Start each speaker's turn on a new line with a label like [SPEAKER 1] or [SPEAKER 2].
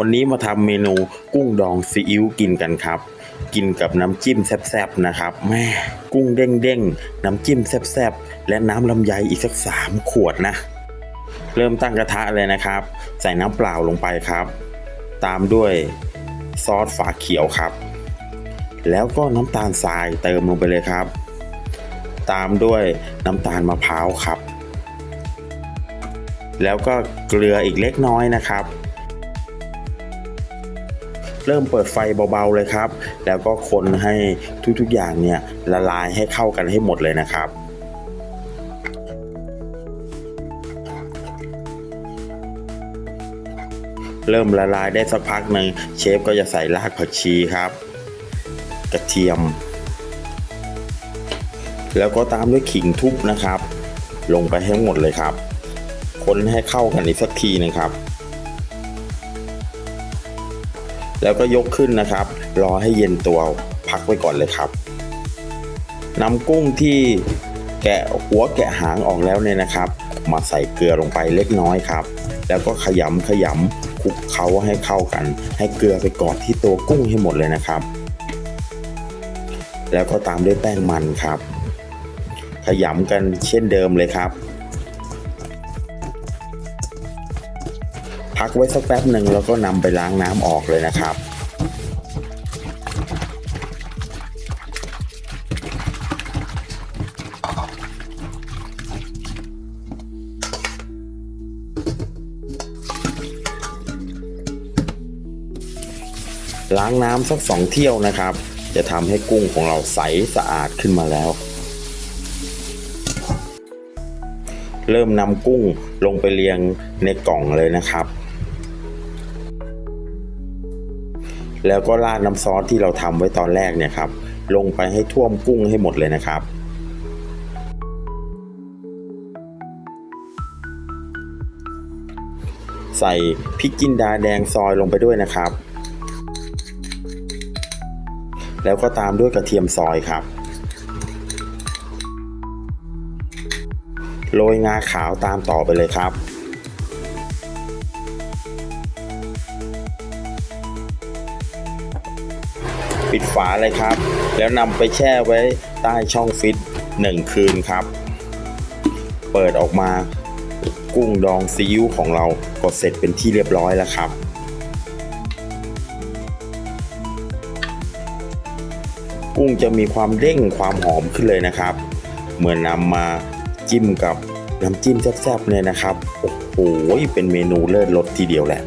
[SPEAKER 1] วันนี้มาทำเมนูกุ้งดองซีอิ๊วกินกันครับ กินกับน้ำจิ้มแซ่บๆนะครับแม่กุ้งเด้งๆ น้ำจิ้มแซ่บๆ และน้ำลำไยอีกสักสามขวดนะ เริ่มตั้งกระทะเลยนะครับ ใส่น้ำเปล่าลงไปครับ ตามด้วยซอสฝาเขียวครับ แล้วก็น้ำตาลทรายเติมลงไปเลยครับ ตามด้วยน้ำตาลมะพร้าวครับ แล้วก็เกลืออีกเล็กน้อยนะครับ เริ่มเปิดไฟเบาๆเลยครับ แล้วก็คนให้ทุกๆอย่างเนี่ยละลายให้เข้ากันให้หมดเลยนะครับเริ่มละลายได้สักพักหนึ่งเชฟก็จะใส่รากผักชีครับ กระเทียม แล้วก็ตามด้วยขิงทุบนะครับ ลงไปให้หมดเลยครับ คนให้เข้ากันอีกสักทีนึงครับ แล้วก็ยกขึ้นนะครับ รอให้เย็นตัวพักไว้ก่อนเลยครับนำกุ้งที่แกะหัวแกะหางออกแล้วเนี่ยนะครับ มาใส่เกลือลงไปเล็กน้อยครับ แล้วก็ขยำขยำคลุกเคล้าให้เข้ากัน ให้เกลือไปเกาะที่ตัวกุ้งให้หมดเลยนะครับ แล้วก็ตามด้วยแป้งมันครับ ขยำกันเช่นเดิมเลยครับ พักไว้สักแป๊บหนึ่งแล้วก็นำไปล้างน้ำออกเลยนะครับล้างน้ำสักสองเที่ยวนะครับ จะทำให้กุ้งของเราใสสะอาดขึ้นมาแล้ว เริ่มนำกุ้งลงไปเรียงในกล่องเลยนะครับ แล้วก็ราดน้ำซอสที่เราทำไว้ตอนแรกเนี่ยครับลงไปให้ท่วมกุ้งให้หมดเลยนะครับใส่พริกจินดาแดงซอยลงไปด้วยนะครับ แล้วก็ตามด้วยกระเทียมซอยครับ โรยงาขาวตามต่อไปเลยครับ ปิดฝาเลยครับ แล้วนำไปแช่ไว้ใต้ช่องฟิตหนึ่งคืนครับ เปิดออกมากุ้งดองซีอิ๊วของเราก็เสร็จเป็นที่เรียบร้อยแล้วครับ กุ้งจะมีความเด้งความหอมขึ้นเลยนะครับ เมื่อนำมาจิ้มกับน้ำจิ้มแซ่บๆเนี่ยนะครับ โอ้โห เป็นเมนูเลิศรสทีเดียวแหละ